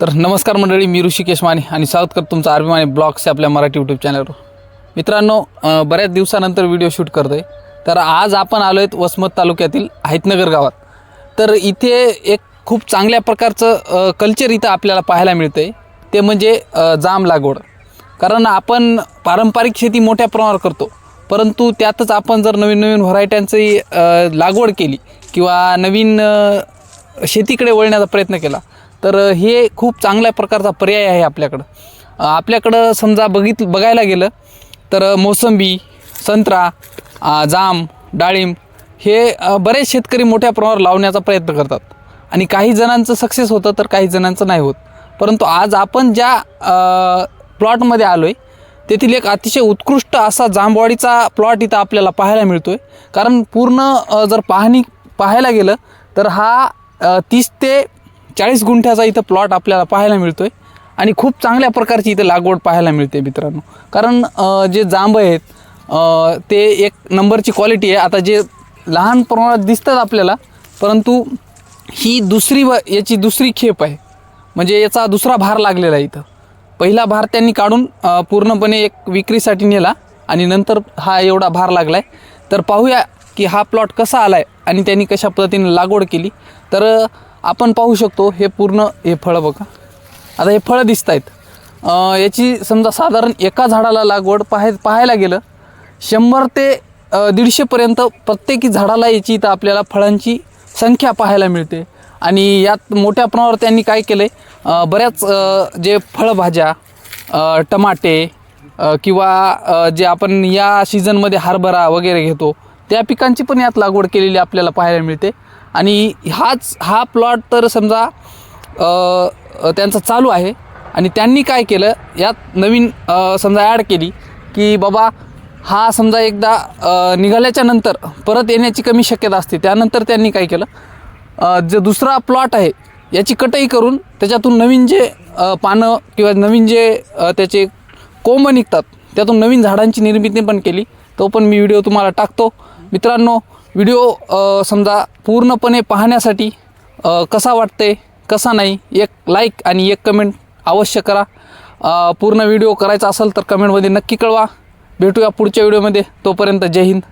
तर नमस्कार मंडळी मी ऋषिकेश माने आणि स्वागत करतो तुमचं आरबी माने ब्लॉग्स आपल्या मराठी यूट्यूब चॅनलवर मित्रांनो बऱ्याच दिवसानंतर व्हिडिओ शूट करतो आहे तर आज आपण आलो आहेत वसमत तालुक्यातील हायतनगर गावात. तर इथे एक खूप चांगल्या प्रकारचं कल्चर इथं आपल्याला पाहायला मिळतं आहे ते म्हणजे जाम लागवड. कारण आपण पारंपरिक शेती मोठ्या प्रमाणावर करतो. परंतु त्यातच आपण जर नवीन नवीन व्हरायट्यांची लागवड केली किंवा नवीन शेतीकडे वळण्याचा प्रयत्न केला तर हे खूप चांगल्या प्रकारचा पर्याय आहे आपल्याकडं. आपल्याकडं समजा बघित बघायला गेलं तर मोसंबी संत्रा जाम डाळिंब हे बरेच शेतकरी मोठ्या प्रमाणावर लावण्याचा प्रयत्न करतात. आणि काही जणांचं सक्सेस होतं तर काही जणांचं नाही होत. परंतु आज आपण ज्या प्लॉटमध्ये आलो आहे तेथील एक अतिशय उत्कृष्ट असा जांभवाडीचा प्लॉट इथं आपल्याला पाहायला मिळतो आहे कारण पूर्ण जर पाहणी पाहायला गेलं तर हा तीस ते चाळीस गुंठ्याचा इथं प्लॉट आपल्याला पाहायला मिळतो आहे आणि खूप चांगल्या प्रकारची इथं लागवड पाहायला मिळते मित्रांनो. कारण जे जांब आहेत ते एक नंबरची क्वालिटी आहे. आता जे लहान प्रमाणात दिसतात आपल्याला परंतु ही दुसरी व याची दुसरी खेप आहे. म्हणजे याचा दुसरा भार लागलेला आहे इथं. पहिला भार त्यांनी काढून पूर्णपणे एक विक्रीसाठी नेला आणि नंतर हा एवढा भार लागला आहे तर पाहूया की हा प्लॉट कसा आला आहे आणि त्यांनी कशा पद्धतीने लागवड केली. तर आपण पाहू शकतो हे पूर्ण हे फळं बघा. आता हे फळं दिसत आहेत याची समजा साधारण एका झाडाला लागवड पाहाय पाहायला गेलं शंभर ते दीडशेपर्यंत प्रत्येकी झाडाला याची इथं आपल्याला फळांची संख्या पाहायला मिळते. आणि यात मोठ्या प्रमाणावर त्यांनी काय केलं आहे बऱ्याच जे फळभाज्या टमाटे किंवा जे आपण या सीझनमध्ये हरभरा वगैरे घेतो त्या पिकांची पण यात लागवड केलेली आपल्याला पाहायला मिळते. आणि हाच हा प्लॉट तर समजा त्यांचा चालू आहे. आणि त्यांनी काय केलं यात नवीन समजा ॲड केली की बाबा हा समजा एकदा निघाल्याच्या नंतर परत येण्याची कमी शक्यता असते. त्यानंतर त्यांनी काय केलं जे दुसरा प्लॉट आहे याची कटई करून त्याच्यातून नवीन जे पानं किंवा नवीन जे त्याचे कोंब निघतात त्यातून नवीन झाडांची निर्मिती पण केली. तो पण मी व्हिडिओ तुम्हाला टाकतो. मित्रांनो व्हिडिओ समजा पूर्णपणे पाहण्यासाठी कसा वाटते कसा नाही एक लाईक आणि एक कमेंट अवश्य करा. पूर्ण व्हिडिओ करायचा असेल तर कमेंटमध्ये नक्की कळवा. भेटूया पुढच्या व्हिडिओमध्ये. तोपर्यंत जय हिंद.